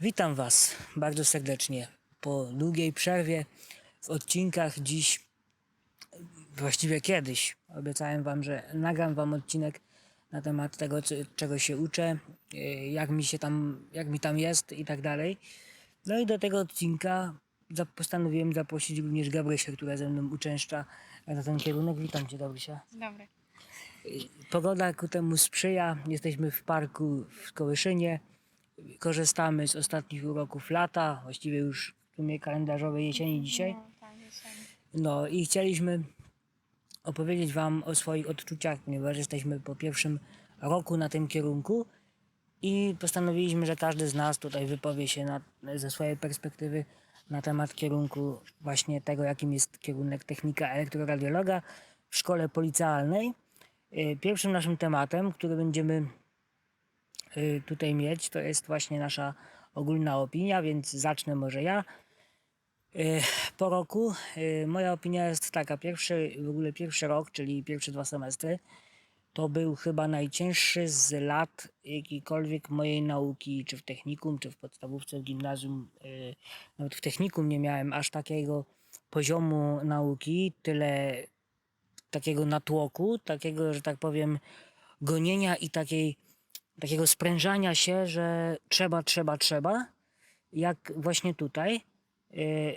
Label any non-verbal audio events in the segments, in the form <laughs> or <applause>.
Witam Was bardzo serdecznie. Po długiej przerwie w odcinkach dziś, właściwie kiedyś, obiecałem Wam, że nagram Wam odcinek na temat tego, czego się uczę, yy, jak mi się tam, jak mi tam jest i tak dalej. No i do tego odcinka postanowiłem zaprosić również Gabrysię, która ze mną uczęszcza na ten kierunek. Witam Cię, Gabrysia. Dobry. Pogoda ku temu sprzyja. Jesteśmy w parku w Kołyszynie. Korzystamy z ostatnich uroków lata, właściwie już w sumie kalendarzowej jesieni dzisiaj. No, tak. No i chcieliśmy opowiedzieć Wam o swoich odczuciach, ponieważ jesteśmy po pierwszym roku na tym kierunku i postanowiliśmy, że każdy z nas tutaj wypowie się na, ze swojej perspektywy na temat kierunku właśnie tego, jakim jest kierunek technika elektroradiologa w szkole policealnej. Y, Pierwszym naszym tematem, który będziemy tutaj mieć, to jest właśnie nasza ogólna opinia, więc zacznę może ja. Y, Po roku y, moja opinia jest taka, pierwszy, w ogóle pierwszy rok, czyli pierwsze dwa semestry, to był chyba najcięższy z lat jakiejkolwiek mojej nauki, czy w technikum, czy w podstawówce, w gimnazjum. y, Nawet w technikum nie miałem aż takiego poziomu nauki, tyle takiego natłoku, takiego, że tak powiem, gonienia i takiej, takiego sprężania się, że trzeba, trzeba, trzeba, jak właśnie tutaj. Y,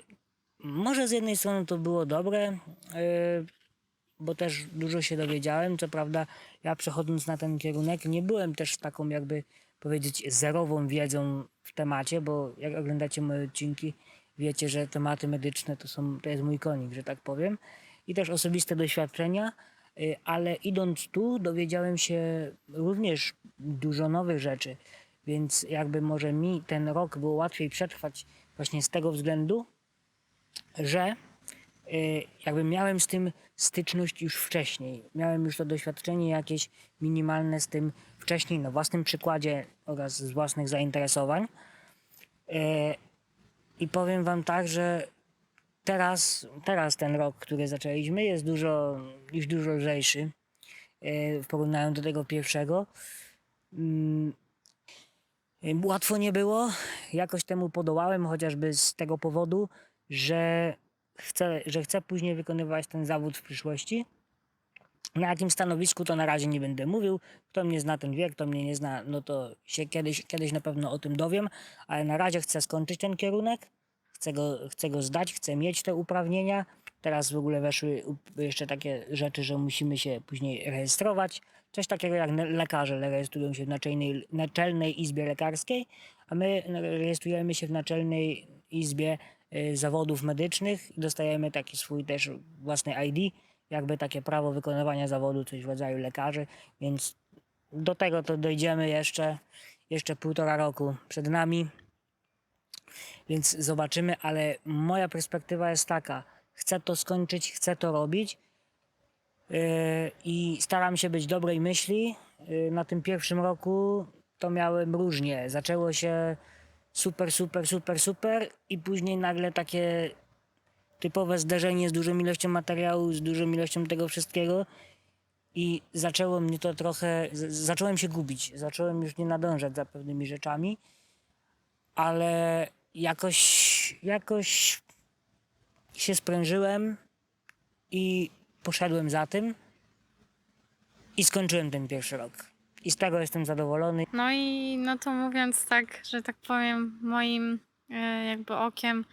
Może z jednej strony to było dobre, y, bo też dużo się dowiedziałem. Co prawda, ja przechodząc na ten kierunek, nie byłem też taką, jakby powiedzieć, zerową wiedzą w temacie, bo jak oglądacie moje odcinki, wiecie, że tematy medyczne to, są, to jest mój konik, że tak powiem. I też osobiste doświadczenia, ale idąc tu, dowiedziałem się również dużo nowych rzeczy. Więc jakby może mi ten rok było łatwiej przetrwać właśnie z tego względu, że y, jakby miałem z tym styczność już wcześniej. Miałem już to doświadczenie jakieś minimalne z tym wcześniej na własnym przykładzie oraz z własnych zainteresowań. Y, I powiem wam tak, że teraz, teraz ten rok, który zaczęliśmy jest dużo, już dużo lżejszy y, w porównaniu do tego pierwszego. Mm, Łatwo nie było, jakoś temu podołałem, chociażby z tego powodu, że chcę, że chcę później wykonywać ten zawód w przyszłości. Na jakim stanowisku to na razie nie będę mówił. Kto mnie zna, ten wie, kto mnie nie zna, no to się kiedyś, kiedyś na pewno o tym dowiem, ale na razie chcę skończyć ten kierunek, chcę go, chcę go zdać, chcę mieć te uprawnienia. Teraz w ogóle weszły jeszcze takie rzeczy, że musimy się później rejestrować. Coś takiego jak lekarze rejestrują się w naczelnej, naczelnej izbie lekarskiej, a my rejestrujemy się w naczelnej izbie y, zawodów medycznych i dostajemy taki swój też własny ID, jakby takie prawo wykonywania zawodu, coś w rodzaju lekarzy, więc do tego to dojdziemy jeszcze, jeszcze półtora roku przed nami, więc zobaczymy, ale moja perspektywa jest taka, chcę to skończyć, chcę to robić yy, i staram się być dobrej myśli. Yy, Na tym pierwszym roku to miałem różnie. Zaczęło się super, super, super, super i później nagle takie typowe zderzenie z dużą ilością materiału, z dużą ilością tego wszystkiego i zaczęło mnie to trochę, zacząłem się gubić, zacząłem już nie nadążać za pewnymi rzeczami, ale jakoś, jakoś się sprężyłem i poszedłem za tym i skończyłem ten pierwszy rok. I z tego jestem zadowolony. No i no to mówiąc tak, że tak powiem, moim e, jakby okiem,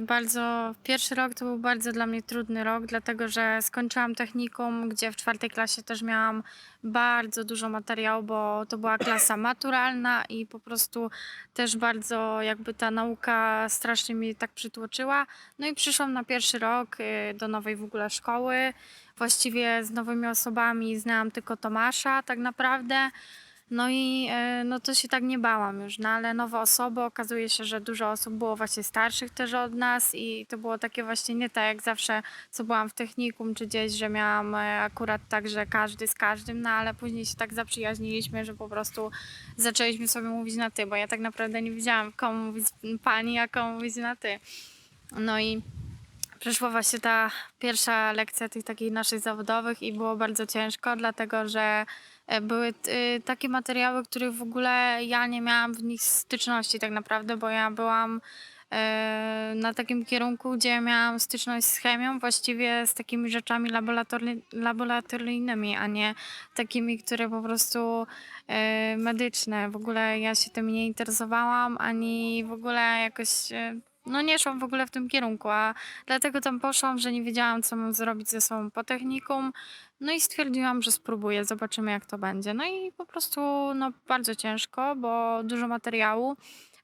bardzo, pierwszy rok to był bardzo dla mnie trudny rok, dlatego że skończyłam technikum, gdzie w czwartej klasie też miałam bardzo dużo materiału, bo to była klasa maturalna i po prostu też bardzo jakby ta nauka strasznie mnie tak przytłoczyła. No i przyszłam na pierwszy rok e, do nowej w ogóle szkoły. Właściwie z nowymi osobami znałam tylko Tomasza tak naprawdę. No i e, no to się tak nie bałam już, no ale nowe osoby, okazuje się, że dużo osób było właśnie starszych też od nas i to było takie właśnie nie tak jak zawsze, co byłam w technikum czy gdzieś, że miałam e, akurat tak, że każdy z każdym, no ale później się tak zaprzyjaźniliśmy, że po prostu zaczęliśmy sobie mówić na ty, bo ja tak naprawdę nie wiedziałam komu mówić pani, a komu mówić na ty. No i przyszła właśnie ta pierwsza lekcja tych takich naszych zawodowych i było bardzo ciężko, dlatego że były y, takie materiały, których w ogóle ja nie miałam w nich styczności tak naprawdę, bo ja byłam e, na takim kierunku, gdzie miałam styczność z chemią, właściwie z takimi rzeczami laboratory, laboratoryjnymi, a nie takimi, które po prostu e, medyczne. W ogóle ja się tym nie interesowałam, ani w ogóle jakoś, e, no nie szłam w ogóle w tym kierunku, a dlatego tam poszłam, że nie wiedziałam, co mam zrobić ze sobą po technikum. No i stwierdziłam, że spróbuję, zobaczymy jak to będzie. No i po prostu no, bardzo ciężko, bo dużo materiału.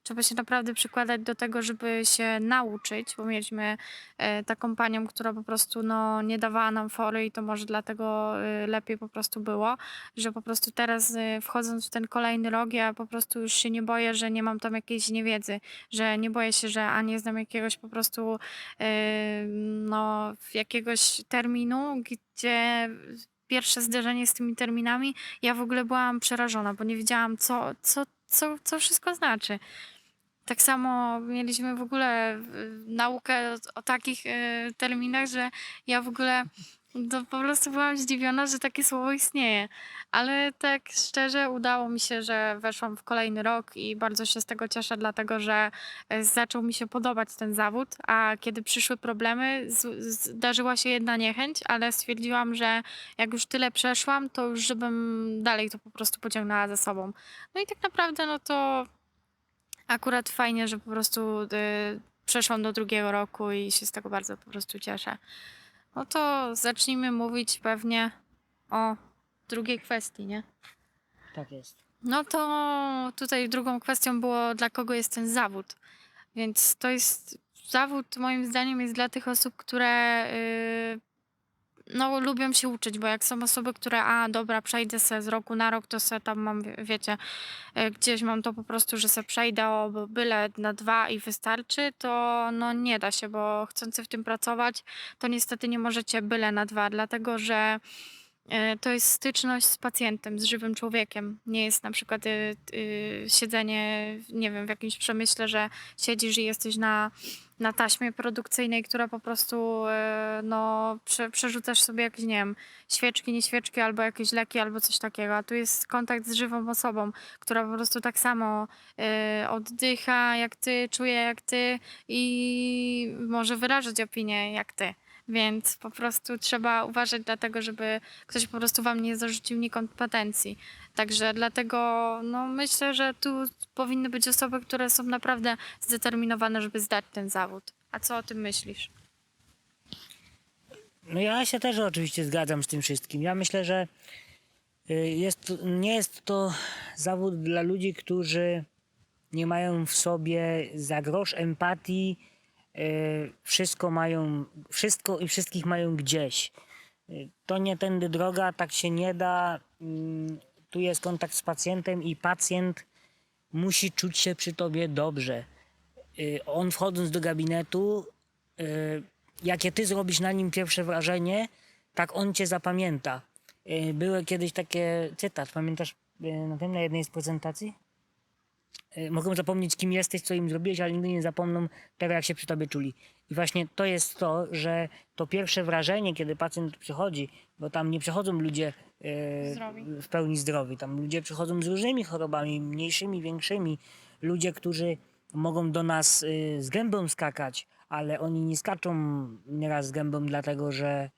Trzeba się naprawdę przykładać do tego, żeby się nauczyć, bo mieliśmy e, taką panią, która po prostu no, nie dawała nam fory i to może dlatego e, lepiej po prostu było, że po prostu teraz e, wchodząc w ten kolejny rok, ja po prostu już się nie boję, że nie mam tam jakiejś niewiedzy, że nie boję się, że a nie znam jakiegoś po prostu no, jakiegoś terminu, gdzie pierwsze zderzenie z tymi terminami, ja w ogóle byłam przerażona, bo nie wiedziałam, co, co, co, co wszystko znaczy. Tak samo mieliśmy w ogóle y, naukę o, o takich y, terminach, że ja w ogóle to po prostu byłam zdziwiona, że takie słowo istnieje. Ale tak szczerze udało mi się, że weszłam w kolejny rok i bardzo się z tego cieszę, dlatego że e, zaczął mi się podobać ten zawód, a kiedy przyszły problemy, zdarzyła się jedna niechęć, ale stwierdziłam, że jak już tyle przeszłam, to już żebym dalej to po prostu pociągnęła za sobą. No i tak naprawdę, no to akurat fajnie, że po prostu y, przeszłam do drugiego roku i się z tego bardzo po prostu cieszę. No to zacznijmy mówić pewnie o drugiej kwestii, nie? Tak jest. No to tutaj drugą kwestią było, dla kogo jest ten zawód. Więc to jest zawód, moim zdaniem, jest dla tych osób, które y, no, lubią się uczyć, bo jak są osoby, które, a dobra, przejdę se z roku na rok, to se tam mam, wie- wiecie, y, gdzieś mam to po prostu, że se przejdę o byle na dwa i wystarczy, to no nie da się, bo chcący w tym pracować, to niestety nie możecie byle na dwa, dlatego że E, To jest styczność z pacjentem, z żywym człowiekiem. Nie jest na przykład y, y, siedzenie, nie wiem, w jakimś przemyśle, że siedzisz i jesteś na, na taśmie produkcyjnej, która po prostu e, no, prze, przerzucasz sobie jakieś, nie wiem, świeczki, nie świeczki, albo jakieś leki, albo coś takiego. A tu jest kontakt z żywą osobą, która po prostu tak samo e, oddycha jak ty, czuje jak ty i może wyrażać opinię jak ty. Więc po prostu trzeba uważać dlatego, żeby ktoś po prostu wam nie zarzucił niekompetencji. Także dlatego no, myślę, że tu powinny być osoby, które są naprawdę zdeterminowane, żeby zdać ten zawód. A co o tym myślisz? No ja się też oczywiście zgadzam z tym wszystkim. Ja myślę, że y, jest, nie jest to zawód dla ludzi, którzy nie mają w sobie za grosz empatii. Y, Wszystko mają, wszystko i wszystkich mają gdzieś. Y, To nie tędy droga, tak się nie da. Mm, Tu jest kontakt z pacjentem i pacjent musi czuć się przy tobie dobrze. Y, On wchodząc do gabinetu, jakie ty zrobisz na nim pierwsze wrażenie, tak on cię zapamięta. Były kiedyś takie cytat, pamiętasz na tym, na jednej z prezentacji? Y, Mogą zapomnieć, kim jesteś, co im zrobiłeś, ale nigdy nie zapomną tego, jak się przy tobie czuli. I właśnie to jest to, że to pierwsze wrażenie, kiedy pacjent przychodzi, bo tam nie przychodzą ludzie y, Zdrowi. w pełni zdrowi, tam ludzie przychodzą z różnymi chorobami, mniejszymi, większymi. Ludzie, którzy mogą do nas y, z gębą skakać, ale oni nie skaczą nieraz z gębą dlatego, że,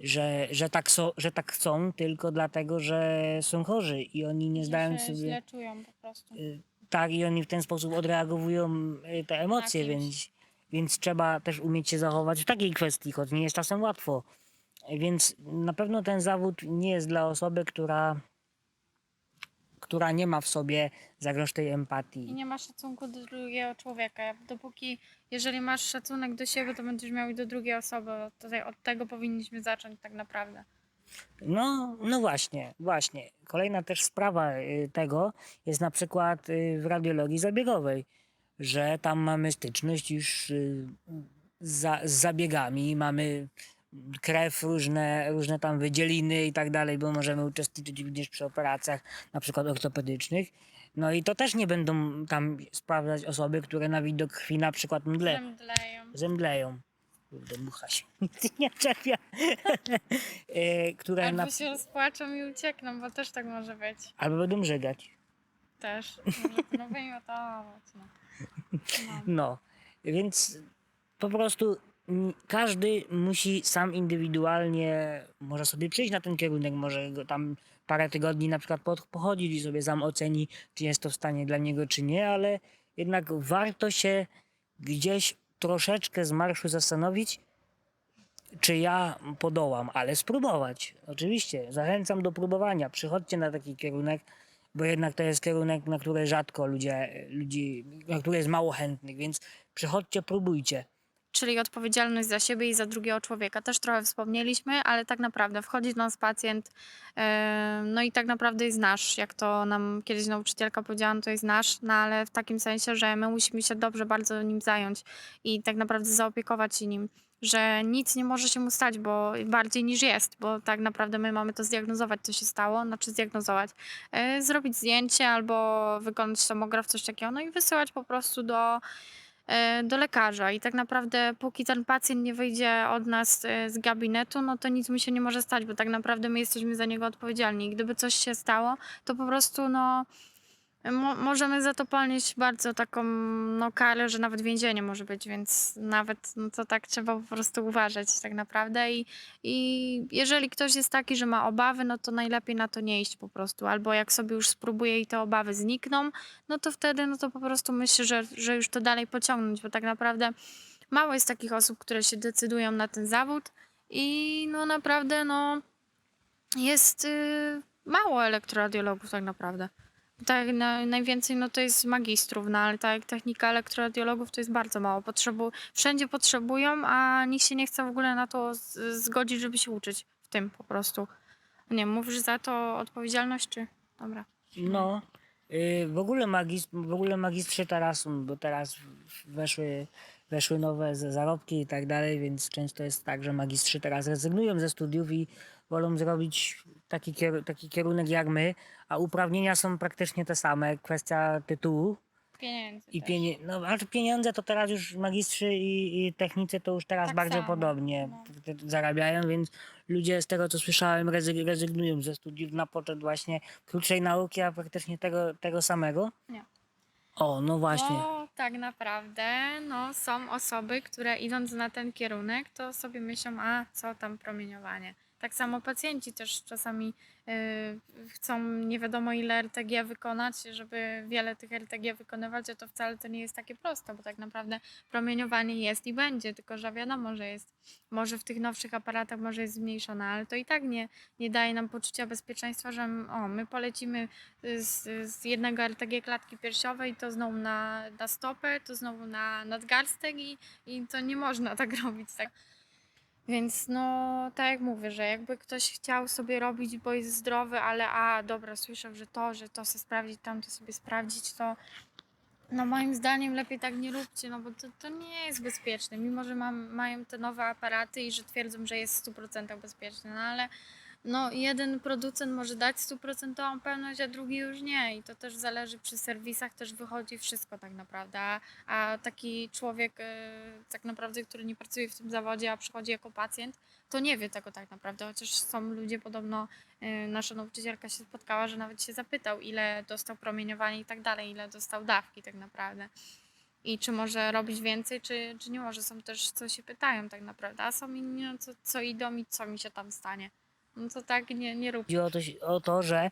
że, że, tak so, że tak chcą, tylko dlatego, że są chorzy i oni nie zdają sobie... czują po prostu. Y, Tak, i oni w ten sposób odreagowują y, te emocje, kimś. więc, więc trzeba też umieć się zachować w takiej kwestii, choć nie jest czasem łatwo. Więc na pewno ten zawód nie jest dla osoby, która, która nie ma w sobie za grosz tej I empatii. nie ma szacunku do drugiego człowieka. Dopóki, jeżeli masz szacunek do siebie, to będziesz miał i do drugiej osoby. Tutaj od tego powinniśmy zacząć tak naprawdę. No, no właśnie, właśnie. Kolejna też sprawa y, tego jest na przykład y, w radiologii zabiegowej, że tam mamy styczność już y, za, z zabiegami, mamy krew, różne, różne tam wydzieliny i tak dalej, bo możemy uczestniczyć również przy operacjach na przykład ortopedycznych. No i to też nie będą tam sprawdzać osoby, które na widok krwi na przykład mdle, Zemdleją. zemdleją. Kurde, mucha się <laughs> nic nie czepia. <laughs> E, które Albo na... się rozpłaczą i uciekną, bo też tak może być. Albo będą żegać. Też. Może to no wymiotować. No. No. No, więc po prostu każdy musi sam indywidualnie, może sobie przyjść na ten kierunek, może go tam parę tygodni na przykład pochodzić i sobie sam oceni, czy jest to w stanie dla niego, czy nie, ale jednak warto się gdzieś troszeczkę z marszu zastanowić, czy ja podołam, ale spróbować. Oczywiście, zachęcam do próbowania. Przychodźcie na taki kierunek, bo jednak to jest kierunek, na który rzadko ludzie, ludzi, na który jest mało chętnych, więc przychodźcie, próbujcie. Czyli odpowiedzialność za siebie i za drugiego człowieka. Też trochę wspomnieliśmy, ale tak naprawdę wchodzi do nas pacjent, no i tak naprawdę jest nasz. Jak to nam kiedyś nauczycielka powiedziała, no to jest nasz, no ale w takim sensie, że my musimy się dobrze bardzo nim zająć i tak naprawdę zaopiekować się nim. Że nic nie może się mu stać, bo bardziej niż jest, bo tak naprawdę my mamy to zdiagnozować, co się stało, znaczy zdiagnozować, e, zrobić zdjęcie albo wykonać tomograf, coś takiego, no i wysyłać po prostu do, do lekarza. I tak naprawdę, póki ten pacjent nie wyjdzie od nas e, z gabinetu, no to nic mu się nie może stać, bo tak naprawdę my jesteśmy za niego odpowiedzialni. I gdyby coś się stało, to po prostu no. Mo- możemy za to ponieść bardzo taką no, karę, że nawet więzienie może być, więc nawet no, to tak trzeba po prostu uważać tak naprawdę. I, I jeżeli ktoś jest taki, że ma obawy, no to najlepiej na to nie iść po prostu. Albo jak sobie już spróbuje i te obawy znikną, no to wtedy no to po prostu myślę, że, że już to dalej pociągnąć, bo tak naprawdę mało jest takich osób, które się decydują na ten zawód i no naprawdę no jest y, mało elektroradiologów tak naprawdę. Tak, na, najwięcej no to jest magistrów, no ale tak technika elektroradiologów to jest bardzo mało. Potrzebu, wszędzie potrzebują, a nikt się nie chce w ogóle na to zgodzić, żeby się uczyć w tym po prostu. Nie, mówisz za to odpowiedzialność, czy? Dobra. No, y, w ogóle magistr, w ogóle magistrzy teraz, m, bo teraz weszły, weszły nowe zarobki i tak dalej, więc często jest tak, że magistrzy teraz rezygnują ze studiów i wolą zrobić taki, kier, taki kierunek jak my, a uprawnienia są praktycznie te same, kwestia tytułu Pieniędzy i też. pienie, no, ale pieniądze to teraz już magistrzy i, i technicy to już teraz Tak bardzo samo, podobnie no. t- zarabiają, więc ludzie z tego co słyszałem rezyg- rezygnują ze studiów na poczet właśnie krótszej nauki, a praktycznie tego, tego samego. Nie. O, no właśnie. Bo tak naprawdę no, są osoby, które idąc na ten kierunek, to sobie myślą, a co tam promieniowanie. Tak samo pacjenci też czasami y, chcą nie wiadomo ile RTG wykonać, żeby wiele tych RTG wykonywać, a to wcale to nie jest takie proste, bo tak naprawdę promieniowanie jest i będzie, tylko że wiadomo, że jest może w tych nowszych aparatach może jest zmniejszone, ale to i tak nie, nie daje nam poczucia bezpieczeństwa, że o, my polecimy z, z jednego RTG klatki piersiowej, to znowu na, na stopę, to znowu na nadgarstek i, i to nie można tak <laughs> robić. Tak. Więc no, tak jak mówię, że jakby ktoś chciał sobie robić, bo jest zdrowy, ale a dobra, słyszę, że to, że to sobie sprawdzić, tamto sobie sprawdzić, to no moim zdaniem lepiej tak nie róbcie, no bo to, to nie jest bezpieczne. Mimo, że mam, mają te nowe aparaty i że twierdzą, że jest w 100% bezpieczne, no ale no jeden producent może dać stuprocentową pewność, a drugi już nie. I to też zależy przy serwisach, też wychodzi wszystko tak naprawdę. A, taki człowiek e, tak naprawdę, który nie pracuje w tym zawodzie, a przychodzi jako pacjent, to nie wie tego tak naprawdę. Chociaż są ludzie, podobno e, nasza nauczycielka się spotkała, że nawet się zapytał, ile dostał promieniowania i tak dalej, ile dostał dawki tak naprawdę. I czy może robić więcej, czy, czy nie może. Są też, co się pytają tak naprawdę, a są inni, no, co, co idą i co mi się tam stanie. No to tak nie, nie rób. Chodzi o to, o to, że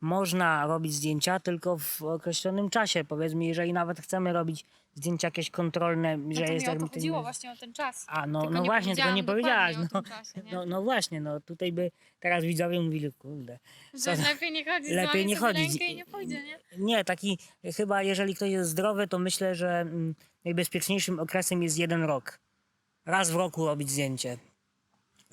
można robić zdjęcia tylko w określonym czasie. Powiedzmy, jeżeli nawet chcemy robić zdjęcia jakieś kontrolne, No że to jest mi o to jakby ten- chodziło właśnie o ten czas. A no, Tylko no nie właśnie, tylko nie powiedziałam powiedziałaś. dokładnie No, o tym czasie, nie? no, no właśnie, no tutaj by teraz widzowie mówili, kurde. Że co- lepiej nie chodzić lepiej nie chodzić. i nie pójdzie, nie? Nie, taki chyba jeżeli ktoś jest zdrowy, to myślę, że mm, najbezpieczniejszym okresem jest jeden rok. Raz w roku robić zdjęcie.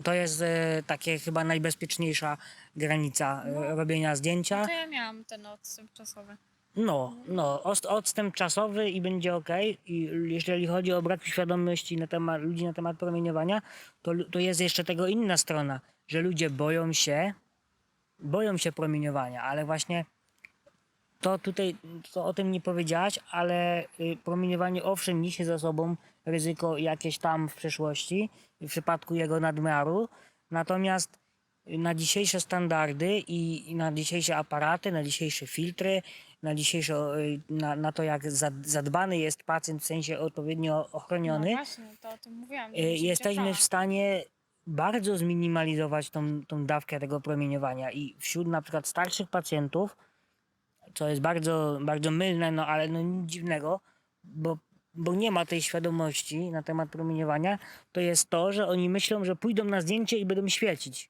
To jest e, takie chyba najbezpieczniejsza granica e, No. robienia zdjęcia. To ja miałam ten odstęp czasowy. No, no, ost- odstęp czasowy i będzie ok. I jeżeli chodzi o brak świadomości na temat ludzi na temat promieniowania, to, lu- to jest jeszcze tego inna strona, że ludzie boją się, boją się promieniowania, ale właśnie to tutaj to o tym nie powiedziałaś, ale y, promieniowanie owszem niesie za sobą ryzyko jakieś tam w przeszłości, w przypadku jego nadmiaru. Natomiast na dzisiejsze standardy i, na dzisiejsze aparaty, na dzisiejsze filtry, na dzisiejsze, y, na, na to jak za- zadbany jest pacjent, w sensie odpowiednio ochroniony, No właśnie, to o tym mówiłam. y, jesteśmy w stanie bardzo zminimalizować tą, tą dawkę tego promieniowania i wśród na przykład starszych pacjentów, co jest bardzo, bardzo mylne, no ale no nic dziwnego, bo, bo nie ma tej świadomości na temat promieniowania, to jest to, że oni myślą, że pójdą na zdjęcie i będą świecić.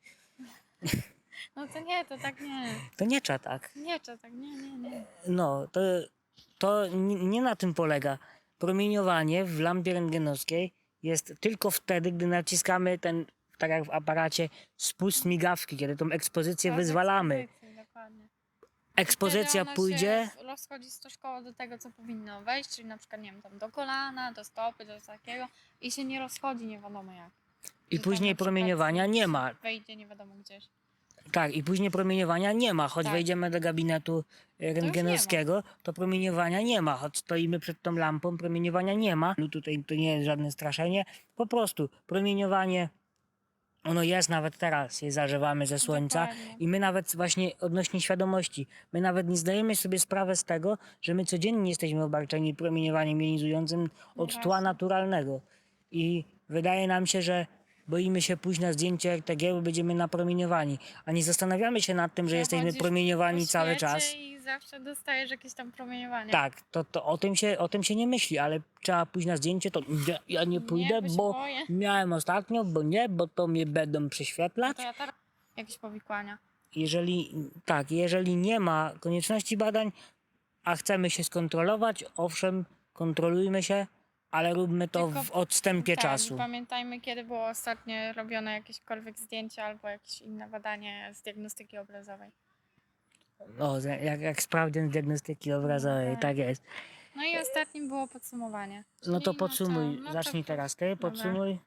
No to nie, to tak nie. To nie trzeba tak. Nie, to tak nie, nie, nie. No, to, to nie, na tym polega. Promieniowanie w lampie rentgenowskiej jest tylko wtedy, gdy naciskamy ten, tak jak w aparacie, spust migawki, kiedy tą ekspozycję To wyzwalamy. dokładnie. Ekspozycja Wtedy pójdzie, Się rozchodzi stożkowo do tego, co powinno wejść, czyli na przykład, nie wiem, tam do kolana, do stopy, do takiego i się nie rozchodzi nie wiadomo jak. i Że tam później na przykład promieniowania nie ma. Wejdzie nie wiadomo gdzieś. Tak, i później promieniowania nie ma. Choć Tak. wejdziemy do gabinetu e, rentgenowskiego, to promieniowania nie ma. Choć stoimy przed tą lampą, promieniowania nie ma. No tutaj to nie jest żadne straszenie. Po prostu promieniowanie, ono jest nawet teraz, je zażywamy ze słońca. Dokładnie. I my nawet właśnie odnośnie świadomości, my nawet nie zdajemy sobie sprawy z tego, że my codziennie jesteśmy obarczeni promieniowaniem jonizującym od tła naturalnego. I wydaje nam się, że boimy się pójść na zdjęcie RTG, bo będziemy napromieniowani. A nie zastanawiamy się nad tym, że jesteśmy Przechodzisz promieniowani po cały świecie czas. I zawsze dostajesz jakieś tam promieniowanie. Tak, to, to o, tym się, o tym się nie myśli, ale trzeba pójść na zdjęcie, to nie, ja nie pójdę, bo się bo boję. miałem ostatnio, bo nie, bo to mnie będą No prześwietlać. to ja teraz jakieś powikłania. jeżeli tak, jeżeli nie ma konieczności badań, a chcemy się skontrolować, owszem, kontrolujmy się, ale róbmy to Tylko- w odstępie tak, czasu. Pamiętajmy, kiedy było ostatnio robione jakiekolwiek zdjęcie albo jakieś inne badanie z diagnostyki obrazowej. O, za- jak, jak sprawdzian z diagnostyki obrazowej, tak. tak jest. No i ostatnim było podsumowanie. No to Czyli podsumuj, no to zacznij po- teraz ty, dobra. podsumuj.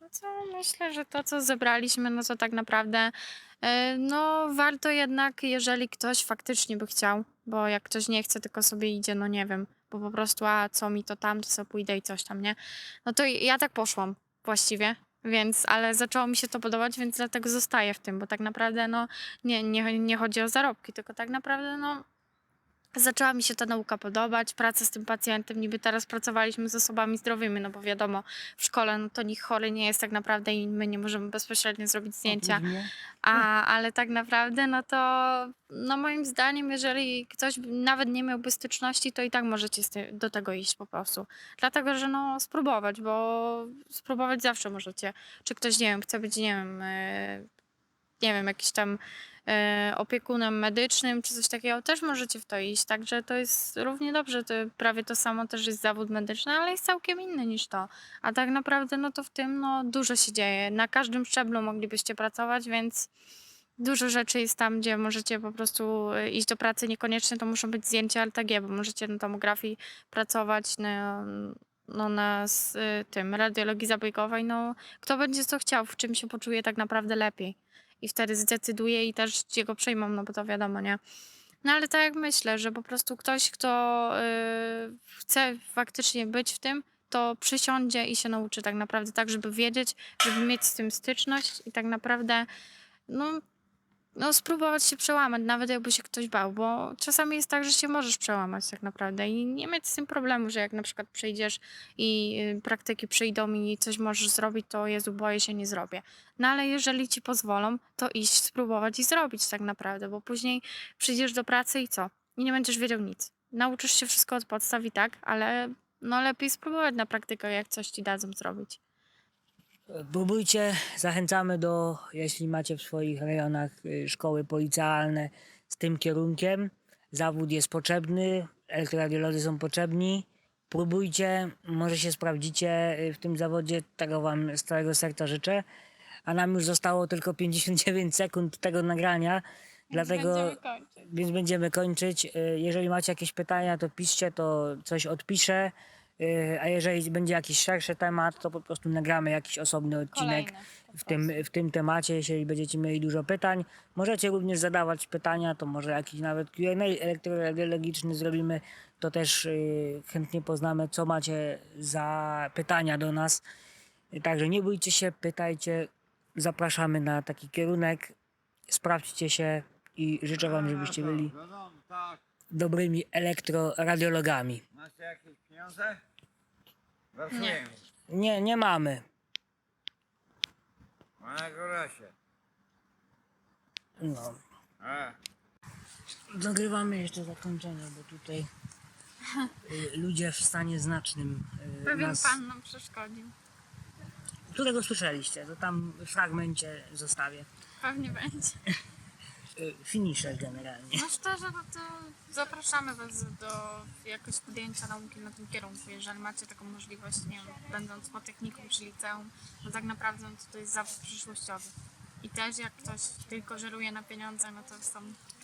No co, myślę, że to, co zebraliśmy, no to tak naprawdę, e, no warto jednak, jeżeli ktoś faktycznie by chciał, bo jak ktoś nie chce, tylko sobie idzie, no nie wiem, bo po prostu, a co mi to tam, to sobie pójdę i coś tam, nie? No to ja tak poszłam właściwie, więc, ale zaczęło mi się to podobać, więc dlatego zostaję w tym, bo tak naprawdę, no nie, nie, nie chodzi o zarobki, tylko tak naprawdę, no zaczęła mi się ta nauka podobać, praca z tym pacjentem, niby teraz pracowaliśmy z osobami zdrowymi, no bo wiadomo, w szkole no to nikt chory nie jest tak naprawdę i my nie możemy bezpośrednio zrobić zdjęcia, a, ale tak naprawdę no to no moim zdaniem, jeżeli ktoś nawet nie miałby styczności, to i tak możecie do tego iść po prostu. Dlatego, że no spróbować, bo spróbować zawsze możecie. Czy ktoś, nie wiem, chce być, nie wiem, e, nie wiem, jakiś tam opiekunem medycznym czy coś takiego, też możecie w to iść. Także to jest równie dobrze. To prawie to samo też jest zawód medyczny, ale jest całkiem inny niż to. A tak naprawdę no to w tym no, dużo się dzieje. Na każdym szczeblu moglibyście pracować, więc dużo rzeczy jest tam, gdzie możecie po prostu e, iść do pracy. Niekoniecznie to muszą być zdjęcia LTG, bo możecie na tomografii pracować na, no, na s- y, tym radiologii zabiegowej. No, kto będzie co chciał, w czym się poczuje tak naprawdę lepiej. I wtedy zdecyduje i też jego przyjmą, no bo to wiadomo, nie? No ale tak jak myślę, że po prostu ktoś, kto y, chce faktycznie być w tym, to przysiądzie i się nauczy tak naprawdę tak, żeby wiedzieć, żeby mieć z tym styczność i tak naprawdę no, no spróbować się przełamać, nawet jakby się ktoś bał, bo czasami jest tak, że się możesz przełamać tak naprawdę i nie mieć z tym problemu, że jak na przykład przyjdziesz i y, praktyki przyjdą i coś możesz zrobić, to Jezu, boję się, nie zrobię. No ale jeżeli ci pozwolą, to iść, spróbować i zrobić tak naprawdę, bo później przyjdziesz do pracy i co? I nie będziesz wiedział nic. Nauczysz się wszystko od podstaw i tak, ale no lepiej spróbować na praktykę, jak coś ci dadzą zrobić. Próbujcie, zachęcamy do, jeśli macie w swoich rejonach y, szkoły policealne z tym kierunkiem. Zawód jest potrzebny, elektroradiolodzy są potrzebni. Próbujcie, może się sprawdzicie y, w tym zawodzie, tego Wam z całego serca życzę. A nam już zostało tylko 59 <laughs> sekund tego nagrania, dlatego Będziemy kończyć. więc będziemy kończyć. Y, Jeżeli macie jakieś pytania, to piszcie, to coś odpiszę. Yy, A jeżeli będzie jakiś szerszy temat, to po prostu nagramy jakiś osobny odcinek Kolejny po w tym, w tym temacie, jeśli będziecie mieli dużo pytań. Możecie również zadawać pytania, to może jakiś nawet Q&A elektroradiologiczny zrobimy, to też yy, chętnie poznamy, co macie za pytania do nas. Także nie bójcie się, pytajcie, zapraszamy na taki kierunek, sprawdźcie się i życzę wam, żebyście byli tak. dobrymi elektroradiologami. Macie jakieś pieniądze? Pracujemy. Nie, nie mamy. Na grosie. No. A, Nagrywamy jeszcze zakończenie, bo tutaj y, ludzie w stanie znacznym y, Pewien nas, pan nam przeszkodził. którego słyszeliście, to tam w fragmencie zostawię. Pewnie będzie. <laughs> Y, Finisher generalnie. No szczerze, no to zapraszamy Was do jakoś podjęcia nauki na tym kierunku. Jeżeli macie taką możliwość, nie wiem, będąc po technikum czy liceum, no tak naprawdę to, to jest zawód przyszłościowy. I też jak ktoś tylko żeruje na pieniądze, no to są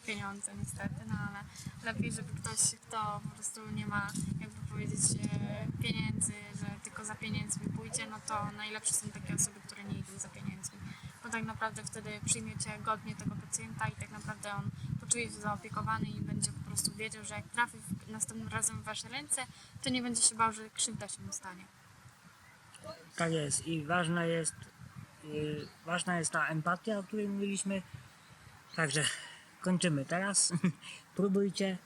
pieniądze niestety, no ale lepiej, żeby ktoś, kto po prostu nie ma, jakby powiedzieć, e, pieniędzy, że tylko za pieniędzmi pójdzie, no to najlepsze są takie osoby, które nie idą za pieniędzmi. Bo tak naprawdę wtedy przyjmiecie godnie tego pacjenta i tak naprawdę on poczuje się zaopiekowany i będzie po prostu wiedział, że jak trafi następnym razem w Wasze ręce, to nie będzie się bał, że krzywda się mu stanie. Tak jest i ważna jest, y, ważna jest ta empatia, o której mówiliśmy. Także kończymy teraz. <laughs> Próbujcie.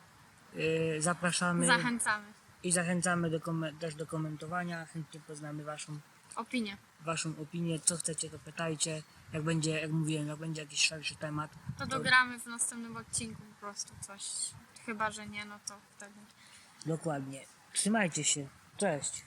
y, Zapraszamy Zachęcamy. i zachęcamy do też do komentowania. Chętnie poznamy waszą Opinię. waszą opinię, co chcecie, to pytajcie. Jak będzie, jak mówiłem, jak będzie jakiś szerszy temat, To dogramy w następnym odcinku po prostu coś. Chyba, że nie, no to wtedy. dokładnie. Trzymajcie się. Cześć.